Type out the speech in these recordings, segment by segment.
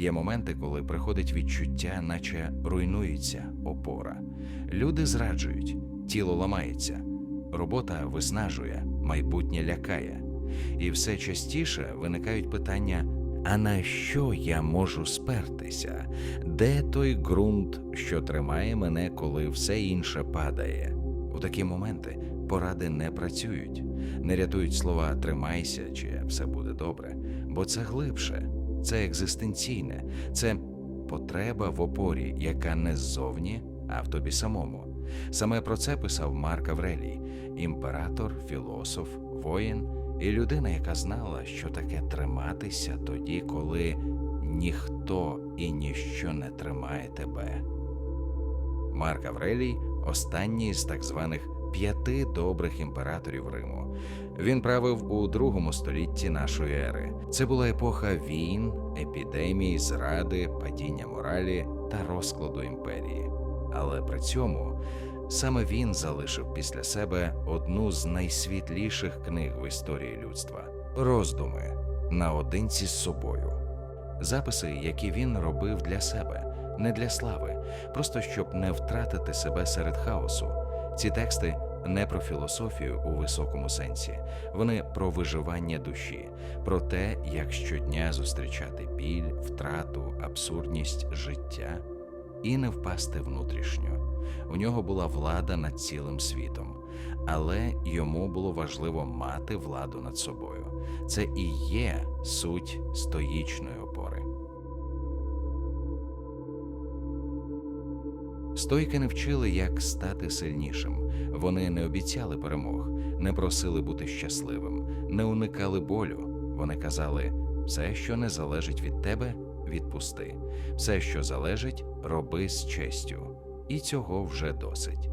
Є моменти, коли приходить відчуття, наче руйнується опора. Люди зраджують, тіло ламається, робота виснажує, майбутнє лякає. І все частіше виникають питання: а на що я можу спертися? Де той ґрунт, що тримає мене, коли все інше падає? У такі моменти поради не працюють, не рятують слова тримайся чи все буде добре, бо це глибше, це екзистенційне, це потреба в опорі, яка не ззовні, а в тобі самому. Саме про це писав Марк Аврелій, імператор, філософ, воїн і людина, яка знала, що таке триматися тоді, коли ніхто і ніщо не тримає тебе. Марк Аврелій останній з так званих п'яти добрих імператорів Риму. Він правив у другому столітті нашої ери. Це була епоха війн, епідемій, зради, падіння моралі та розкладу імперії. Але при цьому саме він залишив після себе одну з найсвітліших книг в історії людства роздуми наодинці з собою. Записи, які він робив для себе, не для слави, просто щоб не втратити себе серед хаосу. Ці тексти не про філософію у високому сенсі, вони про виживання душі, про те, як щодня зустрічати біль, втрату, абсурдність життя і не впасти внутрішньо. У нього була влада над цілим світом, але йому було важливо мати владу над собою. Це і є суть стоїчної опори. Стойки не вчили, як стати сильнішим. Вони не обіцяли перемог, не просили бути щасливим, не уникали болю. Вони казали: все, що не залежить від тебе, відпусти, все, що залежить, роби з честю, і цього вже досить.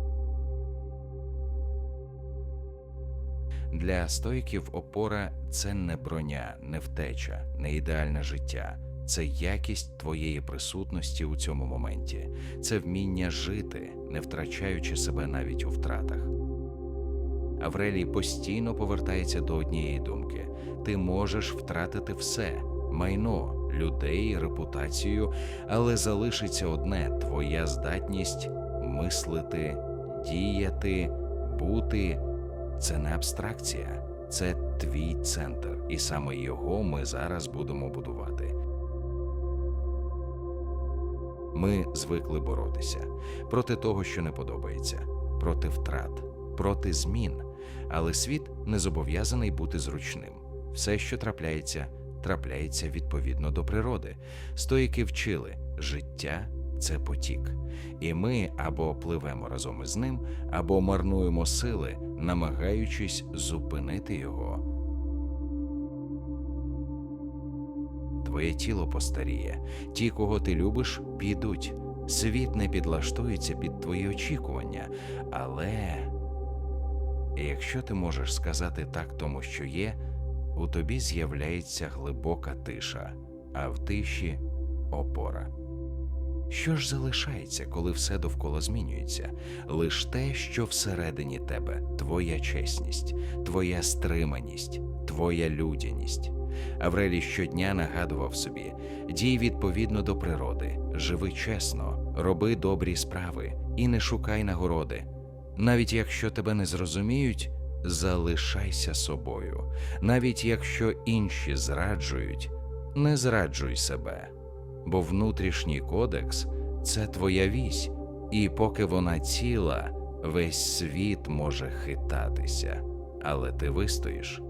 Для стойків опора це не броня, не втеча, не ідеальне життя. Це якість твоєї присутності у цьому моменті, це вміння жити, не втрачаючи себе навіть у втратах. Аврелій постійно повертається до однієї думки: ти можеш втратити все майно, людей, репутацію, але залишиться одне твоя здатність мислити, діяти, бути. Це не абстракція, це твій центр, і саме його ми зараз будемо будувати. Ми звикли боротися проти того, що не подобається, проти втрат, проти змін. Але світ не зобов'язаний бути зручним. Все, що трапляється, трапляється відповідно до природи. Стоїки вчили життя це потік, і ми або пливемо разом із ним, або марнуємо сили, намагаючись зупинити його. Твоє тіло постаріє, ті, кого ти любиш, підуть. Світ не підлаштується під твої очікування, але якщо ти можеш сказати так тому, що є, у тобі з'являється глибока тиша, а в тиші опора. Що ж залишається, коли все довкола змінюється? Лиш те, що всередині тебе, твоя чесність, твоя стриманість, твоя людяність. Аврелій щодня нагадував собі: дій відповідно до природи, живи чесно, роби добрі справи і не шукай нагороди. Навіть якщо тебе не зрозуміють, залишайся собою. Навіть якщо інші зраджують, не зраджуй себе. Бо внутрішній кодекс це твоя вісь, і поки вона ціла, весь світ може хитатися, але ти вистоїш.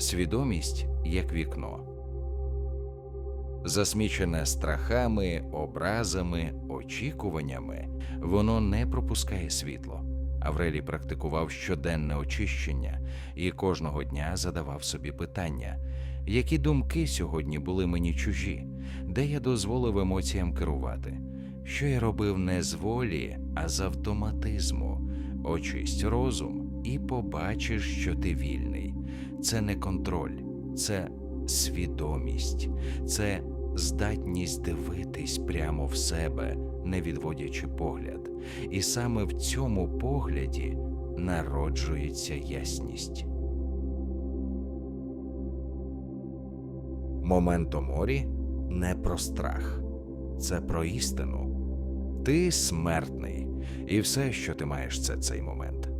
Свідомість як вікно, засмічене страхами, образами, очікуваннями, воно не пропускає світло. Аврелій практикував щоденне очищення і кожного дня задавав собі питання, які думки сьогодні були мені чужі, де я дозволив емоціям керувати, що я робив не з волі, а з автоматизму. Очисть розум і побачиш, що ти вільний. Це не контроль, це свідомість, це здатність дивитись прямо в себе, не відводячи погляд. І саме в цьому погляді народжується ясність. Моменто морі не про страх, це про істину. Ти смертний, і все, що ти маєш, це цей момент.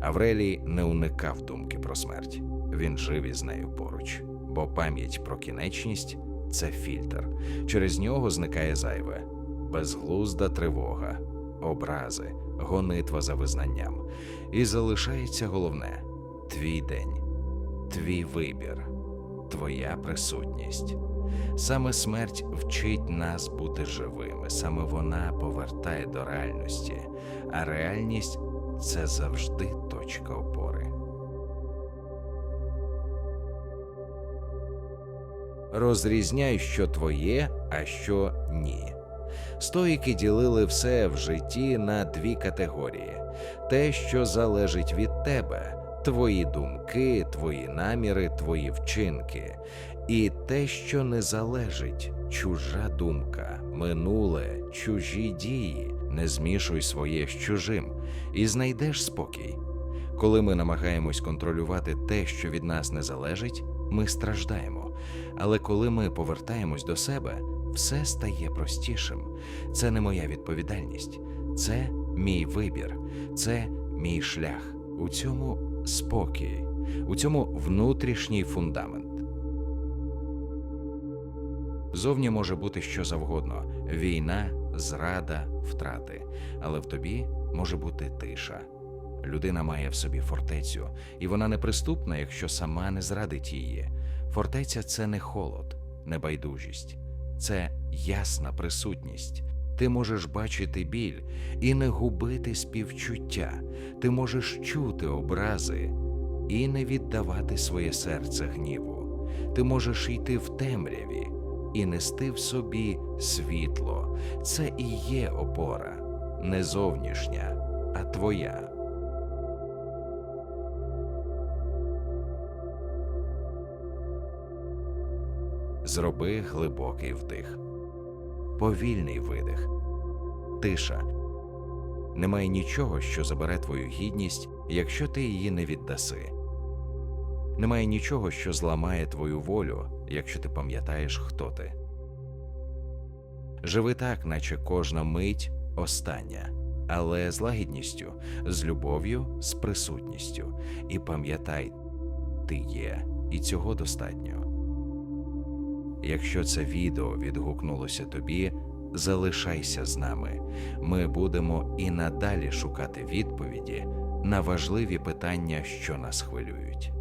Аврелій не уникав думки про смерть, він жив із нею поруч, бо пам'ять про кінечність це фільтр. Через нього зникає зайве, безглузда тривога, образи, гонитва за визнанням. І залишається головне твій день, твій вибір, твоя присутність. Саме смерть вчить нас бути живими, саме вона повертає до реальності, а реальність це завжди точка опори. Розрізняй, що твоє, а що ні. Стоїки ділили все в житті на дві категорії: те, що залежить від тебе, твої думки, твої наміри, твої вчинки, і те, що не залежить, чужа думка, минуле, чужі дії. Не змішуй своє з чужим і знайдеш спокій. Коли ми намагаємось контролювати те, що від нас не залежить, ми страждаємо. Але коли ми повертаємось до себе, все стає простішим. Це не моя відповідальність, це мій вибір, це мій шлях. У цьому спокій, у цьому внутрішній фундамент. Зовні може бути що завгодно: війна, зрада, втрати. Але в тобі може бути тиша. Людина має в собі фортецю, і вона неприступна, якщо сама не зрадить її. Фортеця це не холод, не байдужість, це ясна присутність. Ти можеш бачити біль і не губити співчуття. Ти можеш чути образи і не віддавати своє серце гніву. Ти можеш йти в темряві і нести в собі світло. Це і є опора, не зовнішня, а твоя. Зроби глибокий вдих, повільний видих, тиша. Немає нічого, що забере твою гідність, якщо ти її не віддаси. Немає нічого, що зламає твою волю, якщо ти пам'ятаєш, хто ти. Живи так, наче кожна мить остання, але з лагідністю, з любов'ю, з присутністю. І пам'ятай, ти є, і цього достатньо. Якщо це відео відгукнулося тобі, залишайся з нами. Ми будемо і надалі шукати відповіді на важливі питання, що нас хвилюють.